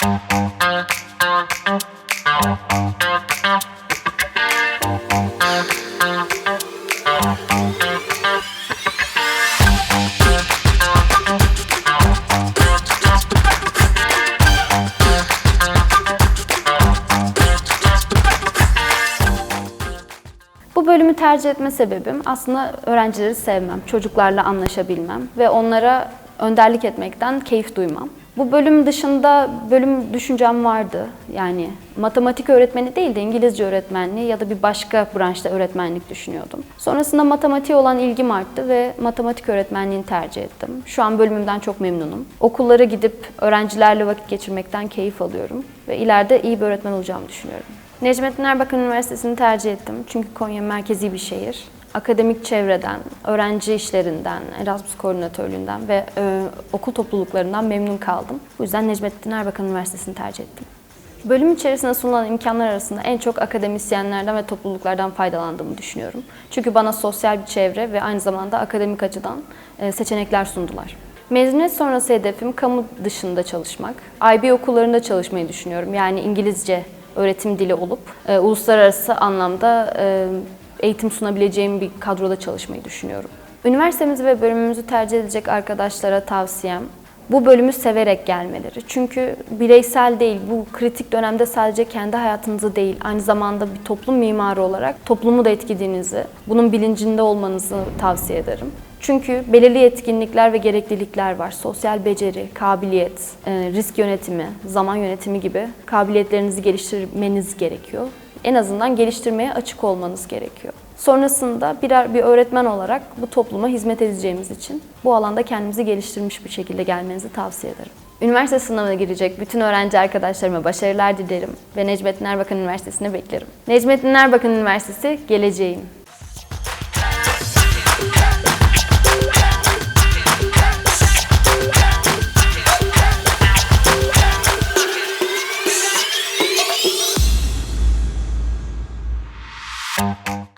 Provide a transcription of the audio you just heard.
Bu bölümü tercih etme sebebim aslında öğrencileri sevmem, çocuklarla anlaşabilmem ve onlara önderlik etmekten keyif duymam. Bu bölüm dışında bölüm düşüncem vardı. Yani matematik öğretmeni değil de İngilizce öğretmenliği ya da bir başka branşta öğretmenlik düşünüyordum. Sonrasında matematiğe olan ilgim arttı ve matematik öğretmenliğini tercih ettim. Şu an bölümümden çok memnunum. Okullara gidip öğrencilerle vakit geçirmekten keyif alıyorum ve ileride iyi bir öğretmen olacağımı düşünüyorum. Necmettin Erbakan Üniversitesi'ni tercih ettim. Çünkü Konya merkezi bir şehir. Akademik çevreden, öğrenci işlerinden, Erasmus koordinatörlüğünden ve e, okul topluluklarından memnun kaldım. Bu yüzden Necmettin Erbakan Üniversitesi'ni tercih ettim. Bölüm içerisinde sunulan imkanlar arasında en çok akademisyenlerden ve topluluklardan faydalandığımı düşünüyorum. Çünkü bana sosyal bir çevre ve aynı zamanda akademik açıdan e, seçenekler sundular. Mezuniyet sonrası hedefim kamu dışında çalışmak. IB okullarında çalışmayı düşünüyorum. Yani İngilizce öğretim dili olup e, uluslararası anlamda e, eğitim sunabileceğim bir kadroda çalışmayı düşünüyorum. Üniversitemizi ve bölümümüzü tercih edecek arkadaşlara tavsiyem bu bölümü severek gelmeleri. Çünkü bireysel değil, bu kritik dönemde sadece kendi hayatınızı değil, aynı zamanda bir toplum mimarı olarak toplumu da etkilediğinizi, bunun bilincinde olmanızı tavsiye ederim. Çünkü belirli yetkinlikler ve gereklilikler var. Sosyal beceri, kabiliyet, e, risk yönetimi, zaman yönetimi gibi kabiliyetlerinizi geliştirmeniz gerekiyor. En azından geliştirmeye açık olmanız gerekiyor. Sonrasında birer bir öğretmen olarak bu topluma hizmet edeceğimiz için bu alanda kendimizi geliştirmiş bir şekilde gelmenizi tavsiye ederim. Üniversite sınavına girecek bütün öğrenci arkadaşlarıma başarılar dilerim ve Necmettin Erbakan Üniversitesi'ne beklerim. Necmettin Erbakan Üniversitesi geleceğim.